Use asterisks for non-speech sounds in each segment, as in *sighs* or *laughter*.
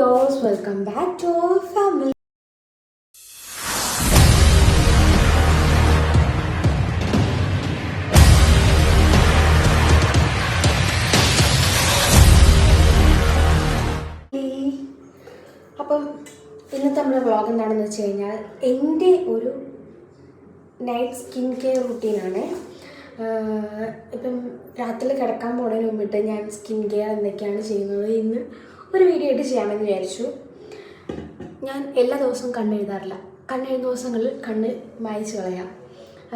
Viewers welcome back to family അപ്പം ഇന്നത്തെ നമ്മുടെ വ്ളോഗ് എന്താണെന്ന് വെച്ച് കഴിഞ്ഞാൽ എന്റെ ഒരു നൈറ്റ് സ്കിൻ കെയർ റുട്ടീനാണ് ഇപ്പം രാത്രി കിടക്കാൻ പോകുന്നതിന് മുമ്പിട്ട് ഞാൻ സ്കിൻ കെയർ എന്തൊക്കെയാണ് ചെയ്യുന്നത് ഇന്ന് ഒരു വീഡിയോ ആയിട്ട് ചെയ്യാമെന്ന് വിചാരിച്ചു. ഞാൻ എല്ലാ ദിവസവും കണ്ണെഴുതാറില്ല കണ്ണെഴുതുന്ന ദിവസങ്ങളിൽ കണ്ണ് മായച്ച് കളയാം.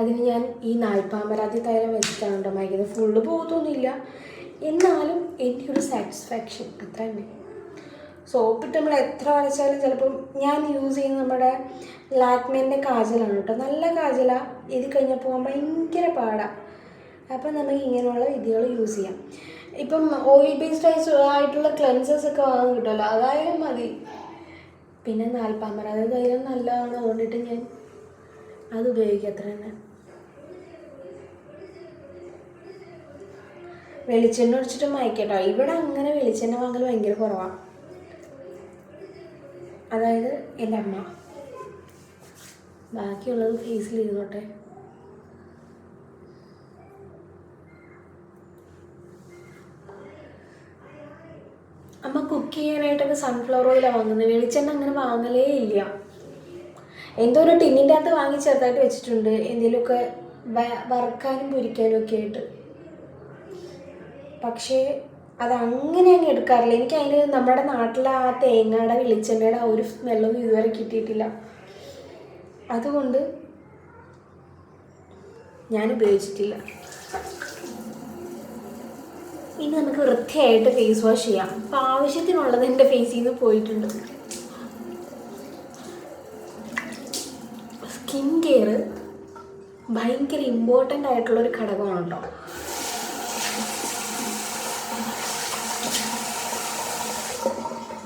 അതിന് ഞാൻ ഈ നാൽപ്പാമരാതി തൈലം വെച്ചിട്ടാണ് കേട്ടോ മായ്ക്കുന്നത്. ഫുള്ള് പോകത്തൊന്നുമില്ല. എന്നാലും എന്റെ ഒരു സാറ്റിസ്ഫാക്ഷൻ അത്ര തന്നെ സോപ്പിട്ട് നമ്മൾ എത്ര വരച്ചാലും ചിലപ്പം ഞാൻ യൂസ് ചെയ്യുന്ന നമ്മുടെ ലാക്മേന്റെ കാജലാണ് കേട്ടോ നല്ല കാജലാണ് ഇത് കഴിഞ്ഞപ്പോൾ ഭയങ്കര പാടാണ് അപ്പം നമുക്ക് ഇങ്ങനെയുള്ള വിധികൾ യൂസ് ചെയ്യാം. ഇപ്പം ഓയിൽ ബേസ്ഡ് ആയിട്ടുള്ള ക്ലെൻസേഴ്സ് ഒക്കെ വാങ്ങാൻ കിട്ടുമല്ലോ? അതായാലും മതി. പിന്നെ നാൽപ്പാമര അത് തൈലം നല്ലതാണ് അതുകൊണ്ടിട്ട് ഞാൻ അത് ഉപയോഗിക്കും അത്ര തന്നെ. വെളിച്ചെണ്ണ ഒഴിച്ചിട്ട് മയക്കട്ടോ. ഇവിടെ അങ്ങനെ വെളിച്ചെണ്ണ വാങ്ങൽ ഭയങ്കര കുറവാണ് അതായത് എന്റെ അമ്മ. ബാക്കിയുള്ളത് ഫേസിൽ ഇരുന്നോട്ടെ അമ്മ കുക്ക് ചെയ്യാനായിട്ടൊക്കെ സൺഫ്ലവർ ഓയിലാണ് വാങ്ങുന്നത് വെളിച്ചെണ്ണ അങ്ങനെ വാങ്ങലേ ഇല്ല. എന്തോ ഒരു ടിന്നിന്റെ അകത്ത് വാങ്ങി ചെറുതായിട്ട് വെച്ചിട്ടുണ്ട്. എന്തെങ്കിലുമൊക്കെ വറുക്കാനും പൊരിക്കാനും ഒക്കെ ആയിട്ട്. പക്ഷേ അത് അങ്ങനെ അങ്ങ് എടുക്കാറില്ല. എനിക്ക് അതിന് നമ്മുടെ നാട്ടിലെ ആ തേങ്ങയുടെ വെളിച്ചെണ്ണയുടെ ആ ഒരു സ്മെല്ലൊന്നും ഇതുവരെ കിട്ടിയിട്ടില്ല. അതുകൊണ്ട് ഞാൻ ഉപയോഗിച്ചിട്ടില്ല. ഇനി നമുക്ക് വൃത്തിയായിട്ട് ഫേസ് വാഷ് ചെയ്യാം. അപ്പം ആവശ്യത്തിനുള്ളത് എന്റെ ഫേസിൽ നിന്ന് പോയിട്ടുണ്ട്. സ്കിൻ കെയർ ഭയങ്കര ഇമ്പോർട്ടന്റ് ആയിട്ടുള്ളൊരു ഘടകമാണ് കേട്ടോ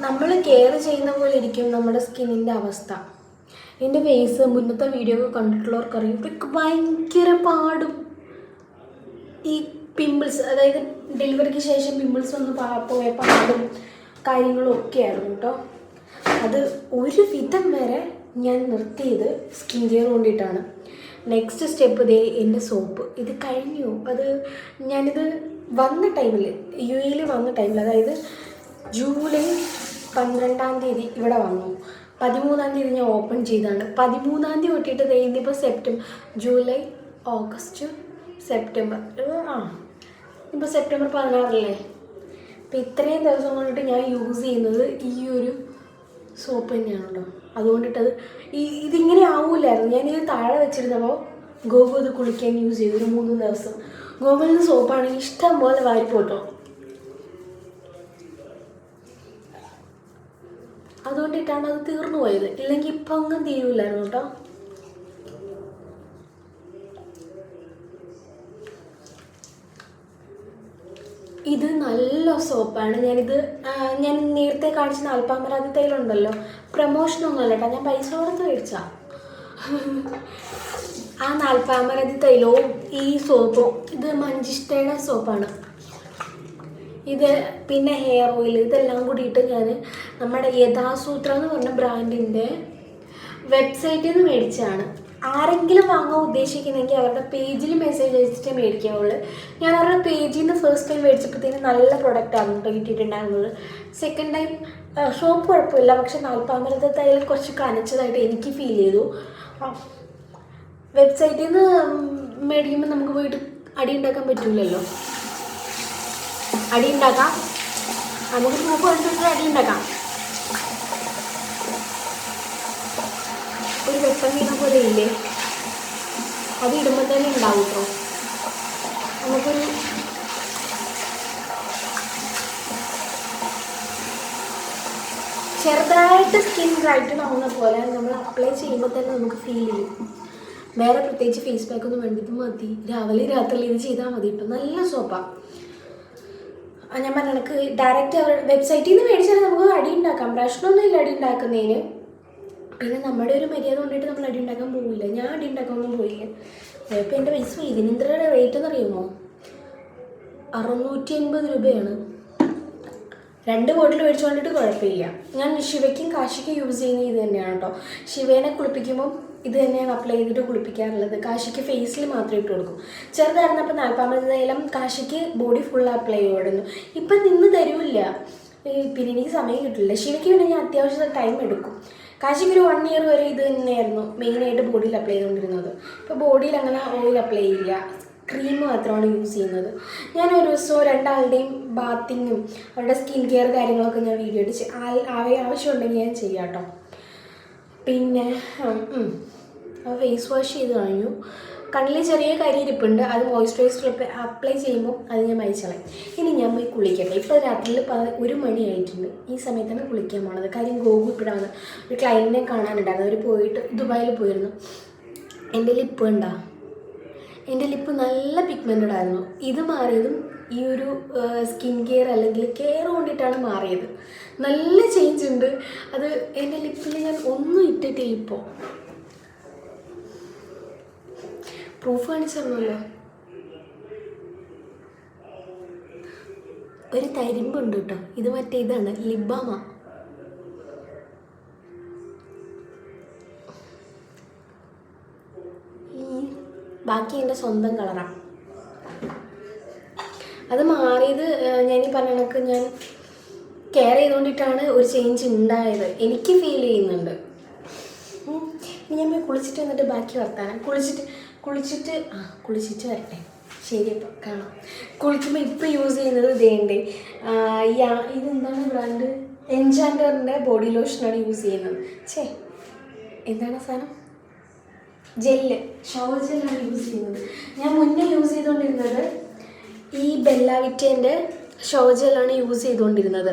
നമ്മൾ കെയർ ചെയ്യുന്ന പോലെ ഇരിക്കും നമ്മുടെ സ്കിന്നിന്റെ അവസ്ഥ. എന്റെ ഫേസ് മുന്നത്തെ വീഡിയോ ഒക്കെ കണ്ടിട്ടുള്ളവർക്കറിയും. ഭയങ്കര പാടും. ഈ പിമ്പിൾസ് അതായത് ഡെലിവറിക്ക് ശേഷം പിമ്പിൾസ് വന്ന് പോയ പാടും കാര്യങ്ങളും ഒക്കെ ആയിരുന്നു കേട്ടോ അത് ഒരു വിധം വരെ ഞാൻ നിർത്തിയത് സ്കിൻ കെയർ കൊണ്ടിട്ടാണ്. നെക്സ്റ്റ് സ്റ്റെപ്പ് ദേ എന്റെ സോപ്പ്. ഇത് കഴിഞ്ഞു. അത് ഞാനിത് വന്ന ടൈമിൽ യു എയിൽ വന്ന ടൈമിൽ അതായത് ജൂലൈ പന്ത്രണ്ടാം തീയതി ഇവിടെ വന്നു. പതിമൂന്നാം തീയതി ഞാൻ ഓപ്പൺ ചെയ്താണ്. പതിമൂന്നാം തീയതി തൊട്ടിട്ട് ഇന്നിപ്പോൾ സെപ്റ്റംബർ ജൂലൈ ഓഗസ്റ്റ് സെപ്റ്റംബർ ആ ഇപ്പോൾ സെപ്റ്റംബർ പതിനാറല്ലേ അപ്പോൾ ഇത്രയും ദിവസം കൊണ്ടിട്ട് ഞാൻ യൂസ് ചെയ്യുന്നത് ഈ ഒരു സോപ്പ് തന്നെയാണ് കേട്ടോ അതുകൊണ്ടിട്ടത് ഈ ഇതിങ്ങനെ ആവൂലായിരുന്നു. ഇത് താഴെ വെച്ചിരുന്നപ്പോൾ ഗോകു ഇത് കുളിക്കാൻ യൂസ് ചെയ്തു. ഒരു മൂന്ന് ദിവസം. ഗോകുലിന് സോപ്പാണെങ്കിൽ ഇഷ്ടം പോലെ വാരിപ്പോട്ടോ. അതുകൊണ്ടിട്ടാണ് അത് തീർന്നു പോയത്. ഇല്ലെങ്കിൽ ഇപ്പം ഒന്നും തീരൂലായിരുന്നു കേട്ടോ ഇത് നല്ല സോപ്പാണ് ഞാനിത് ഞാൻ നേരത്തെ കാണിച്ച നാൽപ്പാമരാതി തൈലുണ്ടല്ലോ പ്രമോഷനൊന്നും അല്ല കേട്ടോ. ഞാൻ പൈസ കൊടുത്ത് മേടിച്ചാ. ആ നാൽപ്പാമരാതി തൈലവും ഈ സോപ്പും ഇത് മഞ്ചിഷ്ടയുടെ സോപ്പാണ് ഇത് പിന്നെ ഹെയർ ഓയിൽ ഇതെല്ലാം കൂടിയിട്ട് ഞാൻ നമ്മുടെ യഥാസൂത്ര എന്ന് പറഞ്ഞ ബ്രാൻഡിന്റെ വെബ്സൈറ്റിൽ നിന്ന് മേടിച്ചതാണ്. ആരെങ്കിലും വാങ്ങാൻ ഉദ്ദേശിക്കുന്നെങ്കിൽ അവരുടെ പേജിൽ മെസ്സേജ് അയച്ചിട്ട് മേടിക്കാവുള്ളൂ. ഞാൻ അവരുടെ പേജിൽ നിന്ന് ഫസ്റ്റ് ടൈം മേടിച്ചപ്പോഴത്തേന് നല്ല പ്രൊഡക്റ്റാണ് കേട്ടോ കിട്ടിയിട്ടുണ്ടായിരുന്നത്. സെക്കൻഡ് ടൈം ഷോപ്പ് കുഴപ്പമില്ല. പക്ഷെ നാൽപ്പാമരത്തെ തൈൽ കുറച്ച് കനച്ചതായിട്ട് എനിക്ക് ഫീൽ ചെയ്തു. വെബ്സൈറ്റിൽ നിന്ന് മേടിക്കുമ്പോൾ നമുക്ക് പോയിട്ട് അടി ഉണ്ടാക്കാൻ പറ്റില്ലല്ലോ അടി ഉണ്ടാക്കാം. നമുക്ക് നോക്കുക അടി ഉണ്ടാക്കാം. ഒരു വെട്ടം വീണ പോലെ ഇല്ലേ? അത് ഇടുമ്പോൾ തന്നെ ഉണ്ടാവും കേട്ടോ നമുക്കൊരു ചെറുതായിട്ട് സ്കിൻ ബ്രൈറ്റൺ ആവുന്ന പോലെ നമ്മൾ അപ്ലൈ ചെയ്യുമ്പോൾ തന്നെ നമുക്ക് ഫീൽ ചെയ്യും. വേറെ പ്രത്യേകിച്ച് ഫേസ് പാക്ക് ഒന്നും വേണ്ട ഇത് മതി. രാവിലെ രാത്രി ഇത് ചെയ്താൽ മതി കേട്ടോ നല്ല സോപ്പാണ് ഞാൻ പറഞ്ഞ കണക്ക് ഡയറക്റ്റ് അവരുടെ വെബ്സൈറ്റിൽ നിന്ന് മേടിച്ചാൽ നമുക്ക് അടി ഉണ്ടാക്കാം. പ്രശ്നമൊന്നുമില്ല അടി ഉണ്ടാക്കുന്നതിന്. പിന്നെ നമ്മുടെ ഒരു മര്യാദ കൊണ്ടിട്ട് നമ്മൾ അടി ഉണ്ടാക്കാൻ പോവില്ല. ഞാൻ അടി ഉണ്ടാക്കാനൊന്നും പോയില്ല. ഇപ്പം എന്റെ പൈസ പോയി റേറ്റ് എന്ന് അറിയുമോ അറുന്നൂറ്റി അൻപത് രൂപയാണ്. രണ്ട് ബോട്ടിൽ മേടിച്ചു കൊണ്ടിട്ട് കുഴപ്പമില്ല. ഞാൻ ശിവയ്ക്കും കാശിക്കും യൂസ് ചെയ്യുന്ന ഇത് തന്നെയാണ് കേട്ടോ ശിവേനെ കുളിപ്പിക്കുമ്പോൾ ഇത് തന്നെയാണ് അപ്ലൈ ചെയ്തിട്ട് കുളിപ്പിക്കാറുള്ളത്. കാശിക്ക് ഫേസിൽ മാത്രം ഇട്ട് കൊടുക്കും. ചെറുതായിരുന്നപ്പോൾ നാൽപ്പത് തൈലം കാശിക്ക് ബോഡി ഫുൾ അപ്ലൈ ചെയ്യുമായിരുന്നു ഇപ്പം നിന്ന് തരൂല്ല. പിന്നെ എനിക്ക് സമയം കിട്ടില്ല. ശിവയ്ക്ക് ഞാൻ അത്യാവശ്യം ടൈം എടുക്കും. കാശിക്ക് ഒരു വൺ ഇയർ വരെ ഇത് തന്നെയായിരുന്നു മെയിനായിട്ട് ബോഡിയിൽ അപ്ലൈ ചെയ്തുകൊണ്ടിരുന്നത്. ഇപ്പോൾ ബോഡിയിൽ അങ്ങനെ ഓയിൽ അപ്ലൈ ചെയ്യില്ല. ക്രീം മാത്രമാണ് യൂസ് ചെയ്യുന്നത്. ഞാൻ ഒരു ദിവസവും രണ്ടാളുടെയും ബാത്തിങ്ങും അവരുടെ സ്കിൻ കെയർ കാര്യങ്ങളൊക്കെ ഞാൻ വീഡിയോ ഇട്ട് ആവശ്യമുണ്ടെങ്കിൽ ഞാൻ ചെയ്യാം കേട്ടോ പിന്നെ ഫേസ് വാഷ് ചെയ്ത് കഴിഞ്ഞു കണ്ണിൽ ചെറിയ കരിയിരിപ്പുണ്ട്. അത് മോയ്സ്ചറൈസർ അപ്ലൈ ചെയ്യുമ്പോൾ അത് ഞാൻ മരിച്ചളയും ഇനി ഞാൻ പോയി കുളിക്കട്ടെ. ഇപ്പോൾ രാത്രിയിൽ ഒരു മണി ആയിട്ടുണ്ട്. ഈ സമയത്താണ് കുളിക്കാൻ പോണത്. കാര്യം ഗോഗു ഇപ്പോഴാണ് ഒരു ക്ലയന്റിനെ കാണാനുണ്ടായിരുന്നു. അവർ പോയിട്ട് ദുബായിൽ പോയിരുന്നു. എന്റെ ലിപ്പ് ഉണ്ടോ എന്റെ ലിപ്പ് നല്ല പിഗ്മെന്റഡ് ആയിരുന്നു. ഇത് മാറിയതും ഈ ഒരു സ്കിൻ കെയർ അല്ലെങ്കിൽ കെയർ കൊണ്ടിട്ടാണ് മാറിയത്. നല്ല ചേഞ്ച് ഉണ്ട്. അത് എന്റെ ലിപ്പിൽ ഞാൻ ഒന്നും ഇട്ടിട്ടില്ല ഇപ്പോൾ പ്രൂഫ് കാണിച്ചിരുന്നല്ലോ ഒരു തരിമ്പുണ്ട് കേട്ടോ. ഇത് മറ്റേ ഇതാണ് ലിബാമ. ബാക്കി എന്റെ സ്വന്തം കളറാണ് അത് മാറിയത് ഞാൻ ഈ പറഞ്ഞ കണക്ക് ഞാൻ കെയർ ചെയ്തുകൊണ്ടിട്ടാണ് ഒരു ചേഞ്ച് ഉണ്ടായത് എനിക്ക് ഫീൽ ചെയ്യുന്നുണ്ട്. ഞാൻ പോയി കുളിച്ചിട്ട് വന്നിട്ട് ബാക്കി വർത്താനം. കുളിച്ചിട്ട് കുളിച്ചിട്ട് ആ കുളിച്ചിട്ട് വരട്ടെ. ശരി അപ്പം കാണാം. കുളിക്കുമ്പോൾ ഇപ്പോൾ യൂസ് ചെയ്യുന്നത് ഇതേണ്ട് ഇതെന്താണ് ബ്രാൻഡ് എൻജാൻഡറിന്റെ ബോഡി ലോഷനാണ് യൂസ് ചെയ്യുന്നത്. ഛേ എന്താണ് സാധനം? ജെല്ല് ഷവർ ജെല്ലാണ് യൂസ് ചെയ്യുന്നത്. ഞാൻ മുന്നേ യൂസ് ചെയ്തുകൊണ്ടിരുന്നത് ഈ ബെല്ലാവിറ്റേന്റെ ഷവർ ജെല്ലാണ് യൂസ് ചെയ്തുകൊണ്ടിരുന്നത്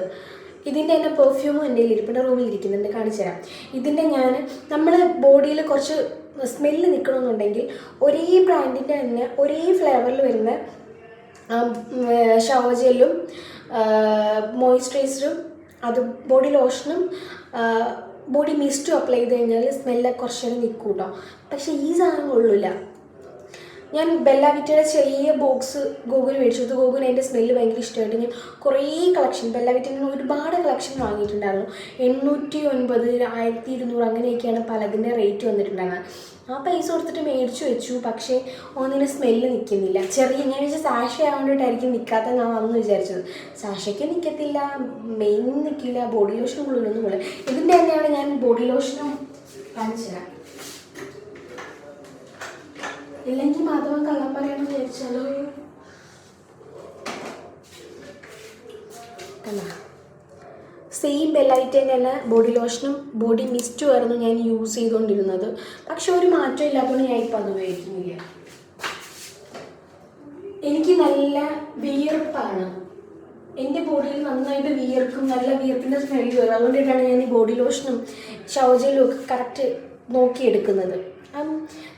ഇതിന്റെ തന്നെ പെർഫ്യൂമും എന്റെ ഇരിപ്പുണ്ട് റൂമിൽ ഇരിക്കുന്നുണ്ട്. കാണിച്ചു തരാം. ഇതിന്റെ ഞാൻ നമ്മൾ ബോഡിയിൽ കുറച്ച് സ്മെല്ല് നിൽക്കണമെന്നുണ്ടെങ്കിൽ ഒരേ ബ്രാൻഡിന്റെ തന്നെ ഒരേ ഫ്ലേവറിൽ വരുന്ന ഷവർ ജെല്ലും മോയ്സ്ചറൈസറും അത് ബോഡി ലോഷനും ബോഡി മിസ്റ്റും അപ്ലൈ ചെയ്ത് കഴിഞ്ഞാൽ സ്മെല്ലൊക്കെ കുറച്ചേരം നിൽക്കും കേട്ടോ പക്ഷേ ഈ സാധനം കൊള്ളില്ല ഞാൻ ബെല്ലാവിറ്റയുടെ ചെറിയ ബോക്സ് ഗൂഗിൾ മേടിച്ചു. അത് ഗൂഗിൾ അതിന്റെ സ്മെല്ല് ഭയങ്കര ഇഷ്ടമായിട്ട് ഞാൻ കുറേ കളക്ഷൻ ബെല്ലാവിറ്റന്റെ ഒരുപാട് കളക്ഷൻ വാങ്ങിയിട്ടുണ്ടായിരുന്നു. എണ്ണൂറ്റി ഒൻപത് ആയിരത്തി ഇരുന്നൂറ് അങ്ങനെയൊക്കെയാണ് പലതിന്റെ റേറ്റ് വന്നിട്ടുണ്ടായിരുന്നത്. ആ പൈസ കൊടുത്തിട്ട് മേടിച്ചു വെച്ചു പക്ഷേ ഒന്നിന് സ്മെല്ല് നിൽക്കുന്നില്ല. ചെറിയ ഞാൻ വെച്ചാൽ സാഷ ആയതുകൊണ്ടിട്ടായിരിക്കും നിൽക്കാത്ത ഞാൻ വന്ന് വിചാരിച്ചത്. സാഷയ്ക്ക് നിൽക്കത്തില്ല മെയിൻ നിൽക്കില്ല ബോഡി ലോഷൻ കൂടുതലൊന്നും കൂടുതൽ ഇതിന്റെ തന്നെയാണ് ഞാൻ ബോഡി ലോഷനും കാണിച്ചു ഇല്ലെങ്കിൽ മാധവൻ കള്ളം പറയണം വിചാരിച്ചാലോ? സെയിം ബെല്ലൈറ്റ് തന്നെയാണ് ബോഡി ലോഷനും ബോഡി മിസ്റ്റും ആയിരുന്നു ഞാൻ യൂസ് ചെയ്തുകൊണ്ടിരുന്നത് പക്ഷെ ഒരു മാറ്റം ഇല്ലാത്തതുകൊണ്ട് ഞാൻ ഇപ്പം അത് ഉപയോഗിക്കുന്നില്ല. എനിക്ക് നല്ല വിയർപ്പാണ്. എന്റെ ബോഡിയിൽ നന്നായിട്ട് വിയർക്കും നല്ല വിയർപ്പിന്റെ സ്മെല്ല് വരും അതുകൊണ്ടിട്ടാണ് ഞാൻ ഈ ബോഡി ലോഷനും ഷവജലും ഒക്കെ കറക്റ്റ് നോക്കിയെടുക്കുന്നത്.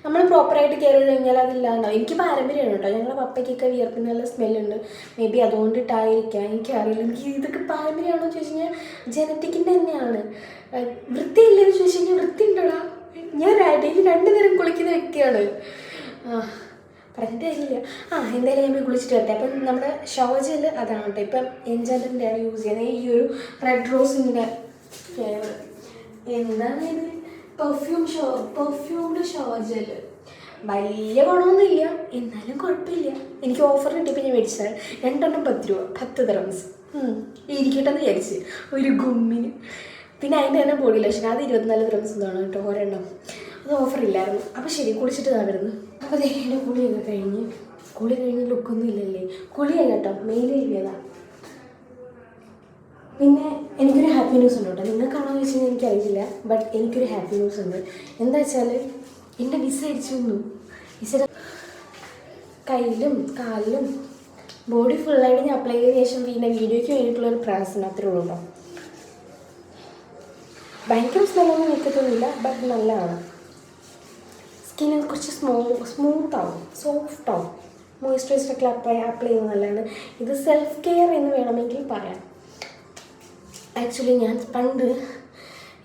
നമ്മൾ പ്രോപ്പറായിട്ട് കെയർ ചെയ്ത് കഴിഞ്ഞാൽ അതില്ലാണ്ടാവും എനിക്ക് പാരമ്പര്യമാണ് കേട്ടോ. ഞങ്ങളുടെ പപ്പയ്ക്കൊക്കെ വിയർപ്പിന് നല്ല സ്മെല്ലുണ്ട്. മേ ബി അതുകൊണ്ടിട്ടായിരിക്കാം. എനിക്കറിയില്ല. എനിക്ക് ഇതൊക്കെ പാരമ്പര്യമാണോ ചോദിച്ചു കഴിഞ്ഞാൽ ജനറ്റിക്കിന്റെ തന്നെയാണ്. വൃത്തിയില്ലെന്ന് ചോദിച്ചു കഴിഞ്ഞാൽ വൃത്തി ഉണ്ടോടാ ഞാൻ ഡെയിലി രണ്ട് നേരം കുളിക്കുന്ന വ്യക്തിയാണ്. ആ പറഞ്ഞിട്ട് കാര്യമില്ല. ആ എന്തായാലും ഞാൻ കുളിച്ചിട്ട് വരട്ടെ. അപ്പം നമ്മുടെ ഷവർ അതാണ് കേട്ടോ. ഇപ്പം എൻജാന്റെ ആണ് യൂസ് ചെയ്യുന്നത്. ഈ ഒരു റെഡ് റോസിന്റെ എന്താണ് ഇത്? Perfume show perfumed shower gel വലിയ ഗുണമൊന്നുമില്ല. എന്നാലും കുഴപ്പമില്ല. എനിക്ക് ഓഫർ കിട്ടിയപ്പോൾ ഞാൻ മേടിച്ചാൽ രണ്ടെണ്ണം പത്ത് രൂപ പത്ത് തെറംസ് ഇരിക്കട്ടെന്ന് വിചാരിച്ച്. ഒരു ഗുമ്മിന് പിന്നെ അതിന്റെ തന്നെ ബോഡി ലോഷൻ അത് ഇരുപത്തിനാല് ദ്രംസ് എന്താണ് കേട്ടോ ഒരെണ്ണം. അത് ഓഫർ ഇല്ലായിരുന്നു. അപ്പോൾ ശരി കുളിച്ചിട്ട് താ വരുന്നു അപ്പോൾ ദേ എന്റെ കുളിയൊക്കെ കഴിഞ്ഞ്. കുളി കഴിഞ്ഞ് ലുക്കൊന്നും ഇല്ലല്ലേ? കുളിയല്ല കേട്ടോ മെയിൽ എഴുതിയതാ പിന്നെ എനിക്കൊരു ഹാപ്പി ന്യൂസ് ഉണ്ട് കേട്ടോ. നിങ്ങൾക്കാണോ എന്ന് വെച്ചാൽ എനിക്കറിയില്ല ബട്ട് എനിക്കൊരു ഹാപ്പി ന്യൂസ് ഉണ്ട്. എന്താ വെച്ചാൽ എന്റെ വിസ അടിച്ചു വന്നു വിസ കയ്യിലും കാലിലും ബോഡി ഫുള്ളായിട്ട് ഞാൻ അപ്ലൈ ചെയ്ത ശേഷം പിന്നെ വീഡിയോയ്ക്ക് വേണ്ടിയിട്ടുള്ള ഒരു പ്രയാസം അത്രേ ഉള്ളൂ കേട്ടോ. ഭയങ്കര സ്മെല്ലൊന്നും നിൽക്കത്തൊന്നുമില്ല ബട്ട് നല്ലതാണ്. സ്കിന്നിൽ കുറച്ച് സ്മൂ ആവും സോഫ്റ്റ് ആവും. മോയ്സ്ചറൈസറൊക്കെ അപ്ലൈ അപ്ലൈ ചെയ്യുന്നത് നല്ലതാണ്. ഇത് സെൽഫ് കെയർ എന്ന് വേണമെങ്കിൽ പറയാം. ആക്ച്വലി ഞാൻ പണ്ട്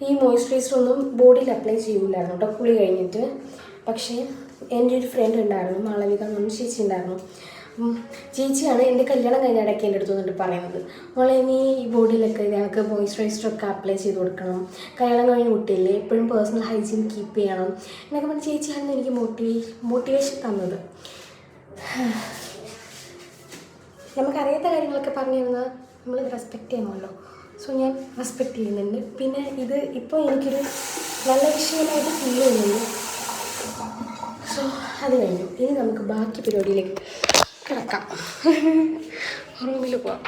ഈ മോയ്സ്ചറൈസർ ഒന്നും ബോഡിയിൽ അപ്ലൈ ചെയ്യൂലായിരുന്നു കേട്ടോ കുളി കഴിഞ്ഞിട്ട്. പക്ഷേ എന്റെ ഒരു ഫ്രണ്ട് ഉണ്ടായിരുന്നു മാളവിക എന്ന് ചേച്ചി ഉണ്ടായിരുന്നു. ചേച്ചിയാണ് എന്റെ കല്യാണം കഴിഞ്ഞ ഇടയ്ക്ക് എന്റെ അടുത്ത് വന്നിട്ട് പറയുന്നത്. മോളെ നീ ഈ ബോഡിയിലൊക്കെ ഞങ്ങൾക്ക് മോയ്സ്ചറൈസറൊക്കെ അപ്ലൈ ചെയ്ത് കൊടുക്കണം. കല്യാണം കഴിഞ്ഞ കുട്ടിയില്ലേ എപ്പോഴും പേഴ്സണൽ ഹൈജീൻ കീപ്പ് ചെയ്യണം. എന്നൊക്കെ പറഞ്ഞ് ചേച്ചിയാണ് എനിക്ക് മോട്ടിവേ മോട്ടിവേഷൻ തന്നത്. *sighs* നമുക്കറിയാത്ത കാര്യങ്ങളൊക്കെ പറഞ്ഞു തന്നാൽ നമ്മൾ റെസ്പെക്റ്റ് ചെയ്യണമല്ലോ. സോ ഞാൻ റെസ്പെക്റ്റ് ചെയ്യുന്നുണ്ട്. പിന്നെ ഇത് ഇപ്പോൾ എനിക്കൊരു നല്ല വിഷയമായിട്ട് ഫീൽ ചെയ്യുന്നുണ്ട്. സോ അത് കഴിഞ്ഞു. ഇനി നമുക്ക് ബാക്കി പരിപാടിയിലേക്ക് കിടക്കാം. റൂമിൽ പോവാം.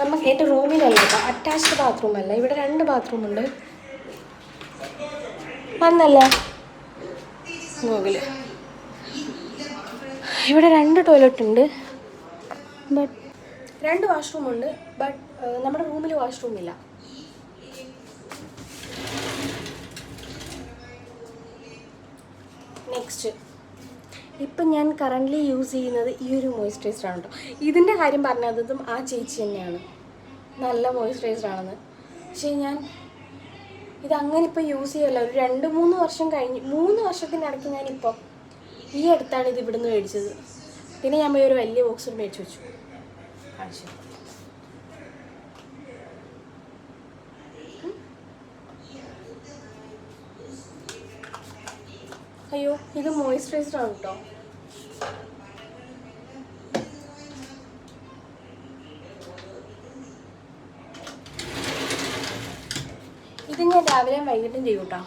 നമുക്ക് എന്റെ റൂമിലല്ല കേട്ടോ അറ്റാച്ച്ഡ് ബാത്റൂം അല്ല. ഇവിടെ രണ്ട് ബാത്റൂം ഉണ്ട്. വന്നല്ലേ? ഗൂഗിൾ ഇവിടെ രണ്ട് ടോയ്ലറ്റ് ഉണ്ട്. ബട്ട് രണ്ട് വാഷ്റൂം ഉണ്ട്. ബട്ട് നമ്മുടെ റൂമിൽ വാഷ്റൂം ഇല്ല. നെക്സ്റ്റ് ഇപ്പം ഞാൻ കറന്റ്ലി യൂസ് ചെയ്യുന്നത് ഈ ഒരു മോയ്സ്ചറൈസർ ആണ് കേട്ടോ ഇതിന്റെ കാര്യം പറഞ്ഞതും ആ ചേച്ചി തന്നെയാണ്. നല്ല മോയ്സ്ചറൈസർ ആണെന്ന്. പക്ഷേ ഞാൻ ഇത് അങ്ങനെ ഇപ്പോൾ യൂസ് ചെയ്യല്ല. ഒരു രണ്ട് മൂന്ന് വർഷം കഴിഞ്ഞ് മൂന്ന് വർഷത്തിനിടയ്ക്ക് ഞാനിപ്പോൾ ഈ അടുത്താണ് ഇത് ഇവിടുന്ന് മേടിച്ചത്. പിന്നെ ഞാൻ പോയി ഒരു വലിയ ബോക്സ് മേടിച്ച് വെച്ചു. കാണിച്ചു അയ്യോ ഇത് മോയിസ്ചറൈസർ ആണ് കേട്ടോ ഇത് ഞാൻ രാവിലെയും വൈകിട്ടും ചെയ്യും കേട്ടോ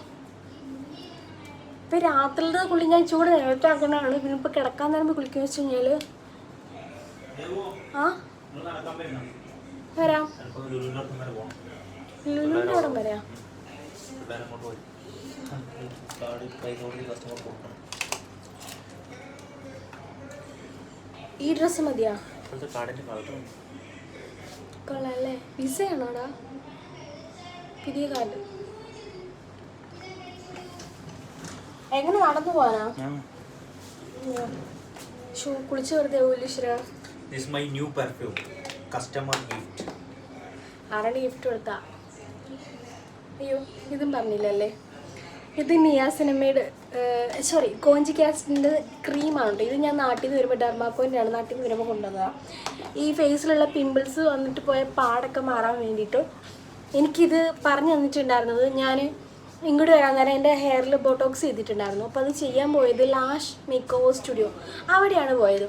ഇപ്പം രാത്രിയിലത്തെ കുളി ഞാൻ ചൂട് നേരത്തെ പിന്നെ ഇപ്പൊ കിടക്കാൻ നേരം കുളിക്കുക വെച്ച് കഴിഞ്ഞാൽ ആ? വരാം. ലുലുവിന്റെ അവിടെ വരാം. ഈ ഡ്രസ്സ് മതിയാ? കൊള്ളാല്ലേ വിസയാണോടാ പുതിയ കാർഡ് എങ്ങനെ നടന്നു പോവാനാ? ഷൂ കുളിച്ച് വെറുതെ ഈശ്വര? This my new perfume. Customer gift. ആരാണ് ഗിഫ്റ്റ് കൊടുത്താ? അയ്യോ ഇതും പറഞ്ഞില്ലല്ലേ? ഇത് നിയാസിനമ്മയുടെ സോറി കോഞ്ചി കാസ്റ്റിന്റെ ക്രീമാണ് കേട്ടോ ഇത് ഞാൻ നാട്ടിൽ നിന്ന് വരുമ്പോൾ ഡെർമാക്കോന്റെ ആണ് നാട്ടിൽ നിന്ന് വരുമ്പോൾ കൊണ്ടുവന്നതാണ് ഈ ഫേസിലുള്ള പിമ്പിൾസ് വന്നിട്ട് പോയ പാടൊക്കെ മാറാൻ വേണ്ടിയിട്ട് എനിക്കിത് പറഞ്ഞു തന്നിട്ടുണ്ടായിരുന്നത് ഞാൻ ഇങ്ങോട്ട് വരാൻ നേരം എന്റെ ഹെയറിൽ ബോട്ടോക്സ് ചെയ്തിട്ടുണ്ടായിരുന്നു. അപ്പോൾ അത് ചെയ്യാൻ പോയത് ലാഷ് മേക്ക് ഓവർ സ്റ്റുഡിയോ അവിടെയാണ് പോയത്.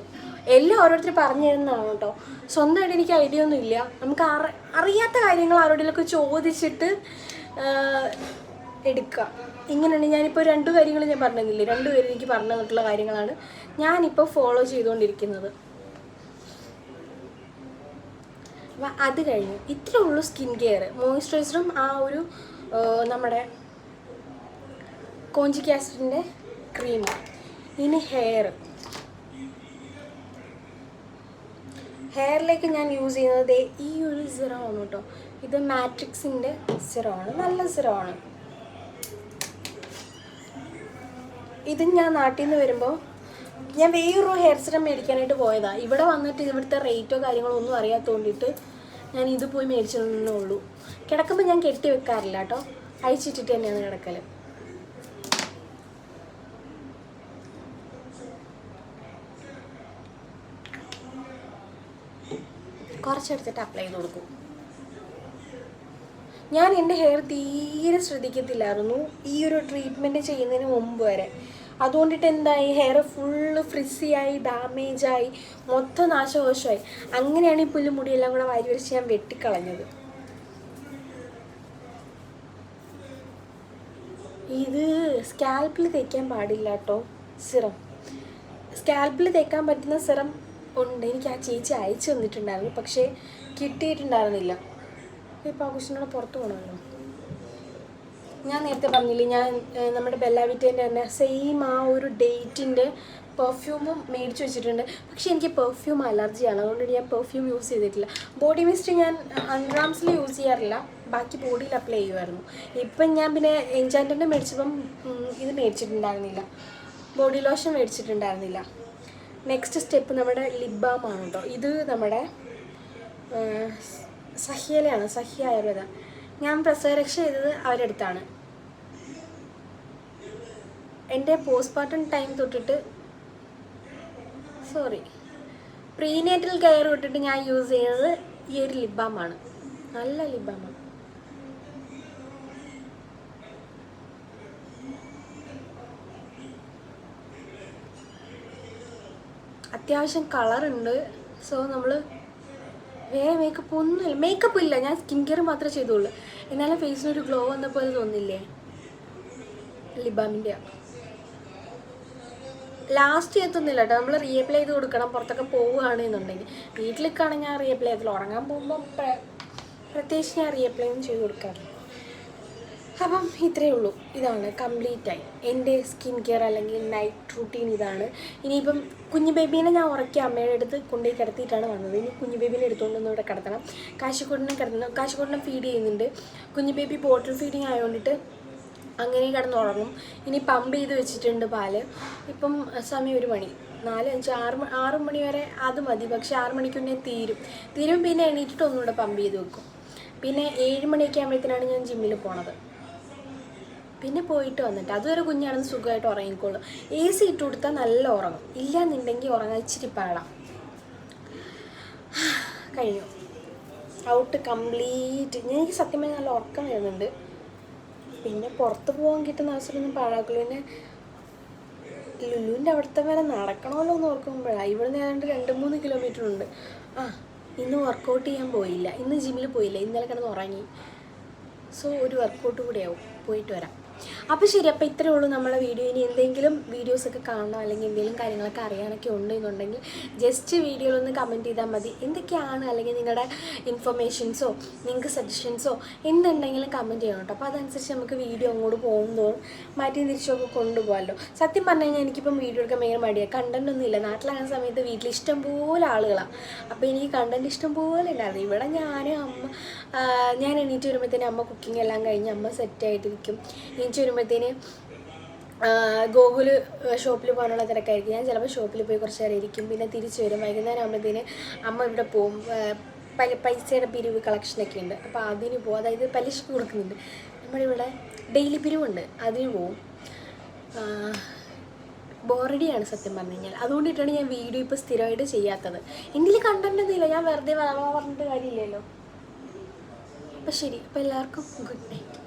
എല്ലാം ഓരോരുത്തർ പറഞ്ഞു തരുന്നതാണ് കേട്ടോ സ്വന്തമായിട്ട് എനിക്ക് ഐഡിയ ഒന്നും ഇല്ല. നമുക്ക് അറി അറിയാത്ത കാര്യങ്ങൾ ആരോടെങ്കിലൊക്കെ ചോദിച്ചിട്ട് എടുക്കുക ഇങ്ങനെയാണ് ഞാനിപ്പോൾ രണ്ട് കാര്യങ്ങൾ ഞാൻ പറഞ്ഞില്ലേ? രണ്ടുപേരും എനിക്ക് പറഞ്ഞു തന്നിട്ടുള്ള കാര്യങ്ങളാണ് ഞാനിപ്പോൾ ഫോളോ ചെയ്തുകൊണ്ടിരിക്കുന്നത് അപ്പം അത് കഴിഞ്ഞു ഇത്രേ ഉള്ളൂ സ്കിൻ കെയർ മോയ്സ്ചറൈസറും ആ ഒരു നമ്മുടെ കോഞ്ചിക് ആസിഡിന്റെ ക്രീം ഇനി ഹെയർ ഹെയറിലേക്ക് ഞാൻ യൂസ് ചെയ്യുന്നത് ഈ ഒരു സിറമാണ് കേട്ടോ. ഇത് മാട്രിക്സിന്റെ സിറമാണ് നല്ല സിറമാണ് ഇത് ഞാൻ നാട്ടിൽ നിന്ന് വരുമ്പോൾ ഞാൻ വേറൊരു ഹെയർ സിറം മേടിക്കാനായിട്ട് പോയതാണ് ഇവിടെ വന്നിട്ട് ഇവിടുത്തെ റേറ്റോ കാര്യങ്ങളോ ഒന്നും അറിയാത്തോണ്ടിട്ട് ഞാൻ ഇത് പോയി മേടിച്ചതേ ഉള്ളൂ. കിടക്കുമ്പോൾ ഞാൻ കെട്ടി വെക്കാറില്ല കേട്ടോ അഴിച്ചിട്ടിട്ട് തന്നെയാണ് കിടക്കൽ കുറച്ചെടുത്തിട്ട് അപ്ലൈ ചെയ്ത് കൊടുക്കും. ഞാൻ എന്റെ ഹെയർ തീരെ ശ്രദ്ധിക്കത്തില്ലായിരുന്നു ഈ ഒരു ട്രീറ്റ്മെന്റ് ചെയ്യുന്നതിന് മുമ്പ് വരെ. അതുകൊണ്ടിട്ട് എന്തായി? ഹെയർ ഫുള്ള് ഫ്രിസിയായി ഡാമേജായി മൊത്തം നാശകോശമായി അങ്ങനെയാണ് ഈ പുല്ല് മുടിയെല്ലാം കൂടെ വാരി വരച്ച് ഞാൻ വെട്ടിക്കളഞ്ഞത്. ഇത് സ്കാൽപ്പിൽ തേക്കാൻ പാടില്ല കേട്ടോ സിറം. സ്കാൽപ്പിൽ തേക്കാൻ പറ്റുന്ന സിറം ഉണ്ട്. എനിക്ക് ആ ചേച്ചി അയച്ചു തന്നിട്ടുണ്ടായിരുന്നു പക്ഷേ കിട്ടിയിട്ടുണ്ടായിരുന്നില്ല. ഇപ്പോൾ ആഘോഷത്തിനോട് പുറത്ത് പോകണമല്ലോ ഞാൻ നേരത്തെ പറഞ്ഞില്ലേ ഞാൻ നമ്മുടെ ബെല്ലാവിറ്റേന്റെ തന്നെ സെയിം ആ ഒരു ഡേറ്റിന്റെ പെർഫ്യൂമും മേടിച്ച് വെച്ചിട്ടുണ്ട്. പക്ഷേ എനിക്ക് പെർഫ്യൂം അലർജിയാണ്. അതുകൊണ്ട് ഞാൻ പെർഫ്യൂം യൂസ് ചെയ്തിട്ടില്ല. ബോഡി മിസ്റ്റ് ഞാൻ അൺഗ്രാംസിൽ യൂസ് ചെയ്യാറില്ല. ബാക്കി ബോഡിയിൽ അപ്ലൈ ചെയ്യുമായിരുന്നു ഇപ്പം ഞാൻ പിന്നെ എൻജാന്റിന്റെ മേടിച്ചപ്പം ഇത് മേടിച്ചിട്ടുണ്ടായിരുന്നില്ല. ബോഡി ലോഷൻ മേടിച്ചിട്ടുണ്ടായിരുന്നില്ല. നെക്സ്റ്റ് സ്റ്റെപ്പ് നമ്മുടെ ലിപ് ബാം ആണ് കേട്ടോ ഇത് നമ്മുടെ ഏഹ്, സഹ്യയിലാണ് സഹ്യ ആയുർവേദ. ഞാൻ പ്രസവരക്ഷ ചെയ്തത് അവരുടെ അടുത്താണ്. എന്റെ പോസ്റ്റ്മോർട്ടം ടൈം തൊട്ടിട്ട് സോറി പ്രീനേറ്റൽ കെയർ തൊട്ടിട്ട് ഞാൻ യൂസ് ചെയ്തത് ഈ ഒരു ലിബാമാണ് നല്ല ലിബാമാണ് അത്യാവശ്യം കളറുണ്ട് സോ നമ്മൾ വേറെ മേക്കപ്പ് ഒന്നുമില്ല. മേക്കപ്പ് ഇല്ല. ഞാൻ സ്കിൻ കെയർ മാത്രമേ ചെയ്തുള്ളൂ. എന്നാലും ഫേസിനൊരു ഗ്ലോ വന്ന പോലെ തോന്നില്ലേ? ലിബാമിന്റെ ലാസ്റ്റ് എത്തുന്നില്ല കേട്ടോ. നമ്മൾ റീഅപ്ലൈ ചെയ്ത് കൊടുക്കണം. പുറത്തൊക്കെ പോവുകയാണെന്നുണ്ടെങ്കിൽ വീട്ടിലേക്കാണെങ്കിൽ ഞാൻ റീഅപ്ലൈ ചെയ്തില്ല ഉറങ്ങാൻ പോകുമ്പോൾ പ്ര- പ്രത്യേകിച്ച് ഞാൻ റീഅപ്ലൈ ഒന്നും ചെയ്ത് കൊടുക്കാറില്ല. അപ്പം ഇത്രയേ ഉള്ളൂ. ഇതാണ് കംപ്ലീറ്റ് ആയി. എന്റെ സ്കിൻ കെയർ അല്ലെങ്കിൽ നൈറ്റ് റൂട്ടീൻ ഇതാണ്. ഇനിയിപ്പം കുഞ്ഞു ബേബീനെ ഞാൻ ഉറക്കി അമ്മയുടെ അടുത്ത് കൊണ്ടുപോയി കിടത്തിയിട്ടാണ് വന്നത്. ഇനി കുഞ്ഞു ബേബീനെ എടുത്തുകൊണ്ട് ഒന്ന് ഇവിടെ കിടത്തണം. കാശിക്കോടിനെ കിടത്തണം കാശിക്കോടിനെ ഫീഡ് ചെയ്യുന്നുണ്ട്. കുഞ്ഞു ബേബി ബോട്ടിൽ ഫീഡിങ് ആയതുകൊണ്ടിട്ട് അങ്ങനെ കിടന്ന് ഉറങ്ങും. ഇനി പമ്പ് ചെയ്ത് വെച്ചിട്ടുണ്ട് പാൽ. ഇപ്പം സമയം ഒരു മണി. നാല് അഞ്ച് ആറ് ആറ് മണി വരെ അത് മതി. പക്ഷേ ആറ് മണിക്ക് മുന്നേ തീരും. തീരും പിന്നെ എണീറ്റിട്ട് ഒന്നുകൂടെ പമ്പ് ചെയ്ത് വെക്കും. പിന്നെ ഏഴ് മണിയൊക്കെ ആകുമ്പോഴത്തേനാണ് ഞാൻ ജിമ്മിൽ പോണത്. പിന്നെ പോയിട്ട് വന്നിട്ട് അതുവരെ കുഞ്ഞാണെന്ന് സുഖമായിട്ട് ഉറങ്ങിക്കോളും. എ സി ഇട്ട് കൊടുത്താൽ നല്ല ഉറങ്ങും. ഇല്ലാന്നുണ്ടെങ്കിൽ ഉറങ്ങാൻ ഇച്ചിരി പാടാം. *sighs* കഴിഞ്ഞു. ഔട്ട് കംപ്ലീറ്റ് എനിക്ക് സത്യം പറഞ്ഞാൽ നല്ല ഉറക്കം വരുന്നുണ്ട്. പിന്നെ പുറത്ത് പോകാൻ കിട്ടുന്ന അവസരമൊന്നും പാഴാക്കില്ല. പിന്നെ ലുലുവിന്റെ അവിടുത്തെ വരെ നടക്കണമല്ലോ എന്ന് ഓർക്കുമ്പോഴാണ് ഇവിടുന്ന് ഏതാണ്ട് രണ്ട് മൂന്ന് കിലോമീറ്റർ ഉണ്ട്. ആ ഇന്ന് വർക്കൗട്ട് ചെയ്യാൻ പോയില്ല. ഇന്ന് ജിമ്മിൽ പോയില്ല. ഇന്നലെ കിടന്ന് ഉറങ്ങി. സോ ഒരു വർക്കൗട്ട് കൂടിയാവും പോയിട്ട് വരാം. അപ്പോൾ ശരി അപ്പോൾ ഇത്രയേ ഉള്ളൂ നമ്മളെ വീഡിയോ ഇനി എന്തെങ്കിലും വീഡിയോസൊക്കെ കാണണം? അല്ലെങ്കിൽ എന്തെങ്കിലും കാര്യങ്ങളൊക്കെ അറിയാനൊക്കെ ഉണ്ടെന്നുണ്ടെങ്കിൽ ജസ്റ്റ് വീഡിയോയിലൊന്ന് കമന്റ് ചെയ്താൽ മതി. എന്തൊക്കെയാണ്? അല്ലെങ്കിൽ നിങ്ങളുടെ ഇൻഫർമേഷൻസോ നിങ്ങൾക്ക് സജഷൻസോ എന്തുണ്ടെങ്കിലും കമന്റ് ചെയ്യണം കേട്ടോ. അപ്പോൾ അതനുസരിച്ച് നമുക്ക് വീഡിയോ അങ്ങോട്ട് പോകുന്നതോറും മാറ്റി തിരിച്ചൊക്കെ കൊണ്ടുപോകാമല്ലോ സത്യം പറഞ്ഞു കഴിഞ്ഞാൽ എനിക്കിപ്പം വീഡിയോ എടുക്കാൻ ഭയങ്കര മടിയാണ് കണ്ടന്റ് ഒന്നുമില്ല നാട്ടിലാകുന്ന സമയത്ത് വീട്ടിൽ ഇഷ്ടം പോലെ ആളുകളാണ് അപ്പോൾ എനിക്ക് കണ്ടന്റ് ഇഷ്ടം പോലെ ഉണ്ടായിരുന്നു ഇവിടെ ഞാൻ അമ്മ ഞാൻ എണീറ്റ് വരുമ്പോഴത്തേനും അമ്മ കുക്കിംഗ് എല്ലാം കഴിഞ്ഞ് അമ്മ സെറ്റായിട്ടിരിക്കും എണീറ്റ് വരുമ്പോഴത്തേന് ഗോകുൽ ഷോപ്പിൽ പോകാനുള്ള തിരക്കായിരിക്കും. ഞാൻ ചിലപ്പോൾ ഷോപ്പിൽ പോയി കുറച്ച് നേരം ഇരിക്കും. പിന്നെ തിരിച്ചു വരും. വൈകുന്നേരം ആകുമ്പോഴത്തേന് അമ്മ ഇവിടെ പോവും പൈസയുടെ പിരിവ് കളക്ഷനൊക്കെ ഉണ്ട്. അപ്പോൾ അതിന് പോകും. അതായത് പലിശക്ക് കൊടുക്കുന്നുണ്ട്. നമ്മുടെ ഇവിടെ ഡെയിലി പിരിവുണ്ട്. അതിന് പോവും ബോറടിയാണ് സത്യം പറഞ്ഞു കഴിഞ്ഞാൽ. അതുകൊണ്ടിട്ടാണ് ഞാൻ വീഡിയോ ഇപ്പോൾ സ്ഥിരമായിട്ട് ചെയ്യാത്തത്. എന്റെ കണ്ടന്റ് ഒന്നുമില്ല ഞാൻ വെറുതെ പറഞ്ഞിട്ട് കാര്യമില്ലല്ലോ. അപ്പം ശരി. അപ്പോൾ എല്ലാവർക്കും ഗുഡ് നൈറ്റ്